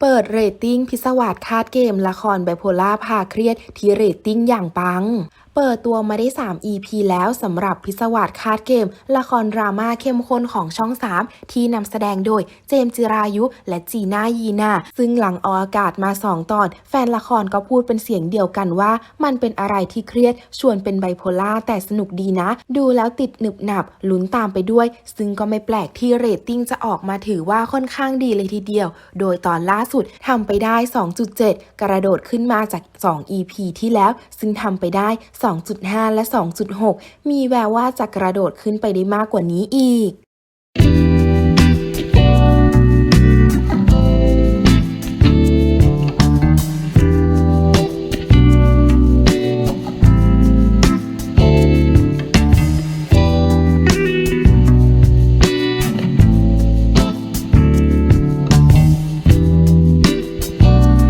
เปิดเรตติ้งพิศวาสคาดเกมละครไบโพล่าพาเครียดที่เรตติ้งอย่างปัง เปิดตัวมาได้ 3 EP แล้วสำหรับพิศวาสคาดเกม ละครดราม่าเข้มข้นของช่อง 3 ที่นำแสดงโดยเจมจิรายุ และจีน่ายีนาซึ่งหลังออกอากาศมา 2 ตอน แฟนละครก็พูดเป็นเสียงเดียวกันว่า มันเป็นอะไรที่เครียด ชวนเป็นไบโพล่าแต่สนุกดีนะ ดูแล้วติดหนึบหนับลุ้นตามไปด้วย ซึ่งก็ไม่แปลกที่เรตติ้งจะออกมาถือว่าค่อนข้างดีเลยทีเดียว โดยตอนล่าสุดทำไปได้ 2.7 กระโดดขึ้นมาจาก 2 EP ที่แล้ว ซึ่งทำไปได้2.5 และ 2.6 มีแววว่าจะกระโดดขึ้นไปได้มากกว่านี้อีก